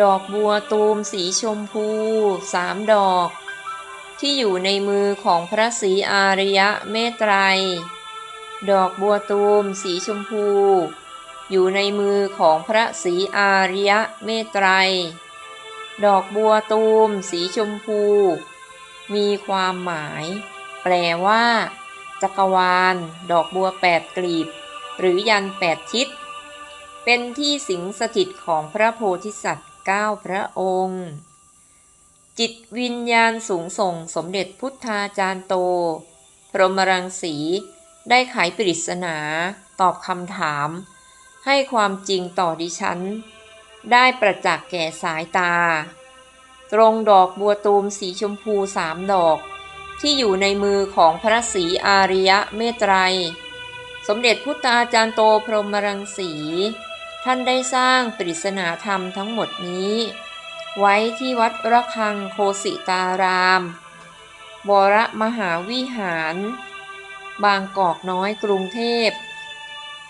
ดอกบัวตูมสีชมพูสามดอก ที่อยู่ในมือของพระศรีอาริยะเมตไตร ดอกบัวตูมสีชมพู อยู่ในมือของพระศรีอาริยะเมตไตร ดอกบัวตูมสีชมพู มีความหมาย แปลว่า จักรวาล ดอกบัวแปดกลีบ หรือยันแปดทิศเป็นที่สิงสถิตของพระโพธิสัตว์ เก้าพระองค์ จิตวิญญาณสูงส่งสมเด็จพุทธาจารย์โต พรหมรังสีได้ไขปริศนา ตอบคำถาม ให้ความจริงต่อดิฉัน ได้ประจักษ์แก่สายตา ตรงดอกบัวตูมสีชมพูสามดอก ที่อยู่ในมือของพระศรีอาริยะเมตไตร สมเด็จพุทธาจารย์โตพรหมรังสี ท่านได้สร้างปริศนาธรรมทั้งหมดนี้ ไว้ที่วัดระฆังโคสิตารามวรมหาวิหาร บางกอกน้อยกรุงเทพ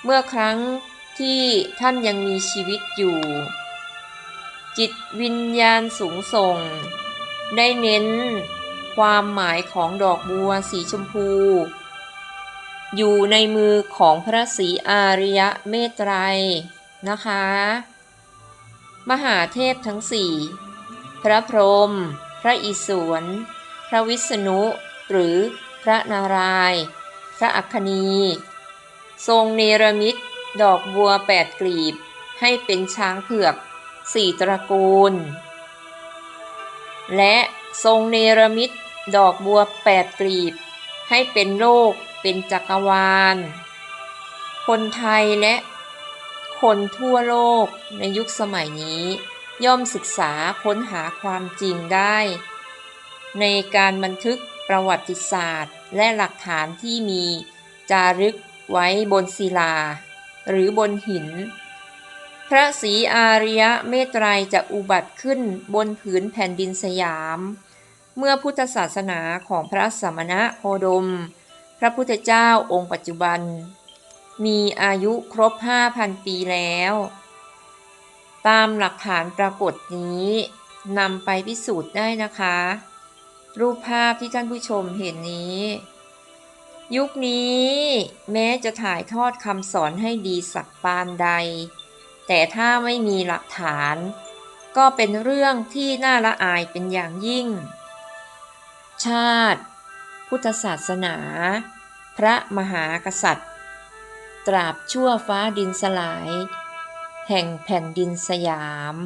เมื่อครั้งที่ท่านยังมีชีวิตอยู่ จิตวิญญาณสูงส่ง ได้เน้นความหมายของดอกบัวสีชมพู อยู่ในมือของพระศรีอาริยะเมตไตร นะคะ มหาเทพทั้งสี่พระพรหมพระอิศวร พระวิษณุ หรือพระนารายณ์พระอัคคณี ทรงเนรมิตดอกบัวแปดกลีบ ให้เป็นช้างเผือกสี่ตระกูล และทรงเนรมิตดอกบัวแปดกลีบ ให้เป็นโลกเป็นจักรวาล คนไทยและ คนทั่วโลกในยุคสมัยนี้ ย่อมศึกษาค้นหาความจริงได้ ในการบันทึกประวัติศาสตร์ และหลักฐานที่มีจารึกไว้บนศิลา หรือบนหิน พระศรีอาริยะเมตไตรจะอุบัติขึ้นบนผืนแผ่นดินสยาม เมื่อพุทธศาสนาของพระสมณะโคดม พระพุทธเจ้าองค์ปัจจุบัน มีอายุครบ 5,000 ปีแล้ว ตามหลักฐานปรากฏนี้นำไปพิสูจน์ได้นะคะ รูปภาพที่ท่านผู้ชมเห็นนี้ ยุคนี้แม้จะถ่ายทอดคำสอนให้ดีสักปานใด แต่ถ้าไม่มีหลักฐาน ก็เป็นเรื่องที่น่าละอายเป็นอย่างยิ่ง ชาติ พุทธศาสนา พระมหากษัตริย์ ตราบชั่วฟ้าดินสลาย แห่งแผ่นดินสยาม